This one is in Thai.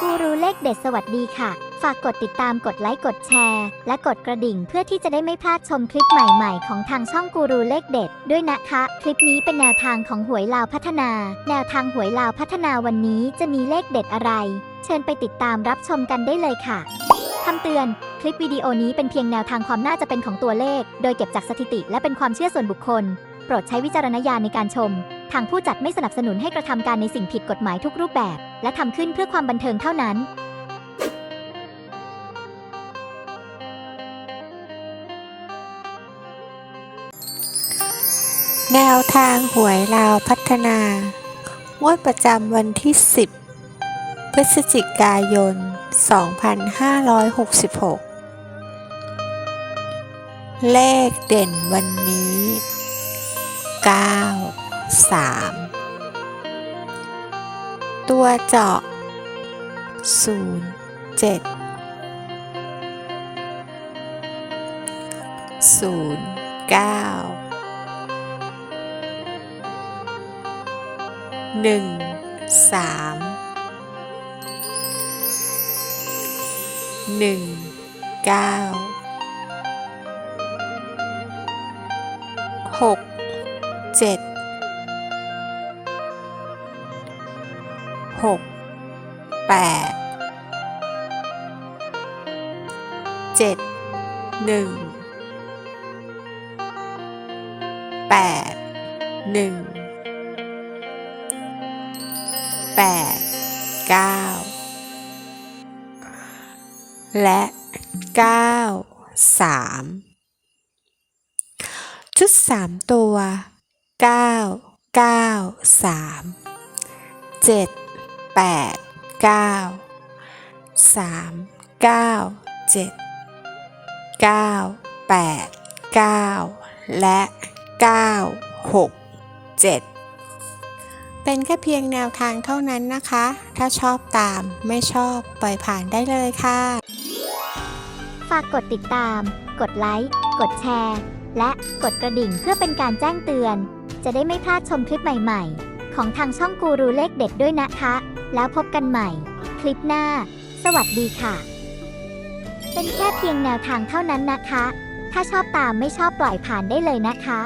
กูรู้เลขเด็ดสวัสดีค่ะ ฝากกดติดตามกดไลค์กดแชร์ และกดกระดิ่งเพื่อที่จะได้ไม่พลาดชมคลิปใหม่ๆ ของทางช่องกูรูเลขเด็ด ด้วยนะคะ คลิปนี้เป็นแนวทางของหวยลาวพัฒนา แนวทางหวยลาวพัฒนาวันนี้จะมีเลขเด็ดอะไร เชิญไปติดตามรับชมกันได้เลยค่ะคำเตือน คลิปวิดีโอนี้เป็นเพียงแนวทางความน่าจะเป็นของตัวเลข โดยเก็บจากสถิติและเป็นความเชื่อส่วนบุคคล โปรดใช้วิจารณญาณในการชม ทางผู้จัดไม่สนับสนุนให้กระทำการในสิ่งผิดกฎหมายทุกรูปแบบ และทำขึ้นเพื่อความบันเทิงเท่านั้นแนวทางหวยลาวพัฒนางวดประจำวันที่ 10 พฤศจิกายน 2566 เลขเด่นวันนี้ 9 3 ตัวเจาะ 0 7 0 9หนึ่งสาม หนึ่งเก้าหกเจ็ดหกแปดเจ็ดหนึ่งแปดหนึ่งแปดเก้าและเก้าสามชุดสามตัวเก้าเก้าสามเจ็ดแปดเก้าสามเก้าเจ็ดเก้าแปดเก้าและเก้าหกเจ็ดเป็นแค่เพียงแนวทางเท่านั้นนะคะ ถ้าชอบตามไม่ชอบปล่อยผ่านได้เลยค่ะ ฝากกดติดตาม กดไลค์ กดแชร์ และกดกระดิ่งเพื่อเป็นการแจ้งเตือน จะได้ไม่พลาดชมคลิปใหม่ ๆ ของทางช่องกูรูเลขเด็ดด้วยนะคะ แล้วพบกันใหม่ คลิปหน้า สวัสดีค่ะ เป็นแค่เพียงแนวทางเท่านั้นนะคะ ถ้าชอบตามไม่ชอบปล่อยผ่านได้เลยนะคะ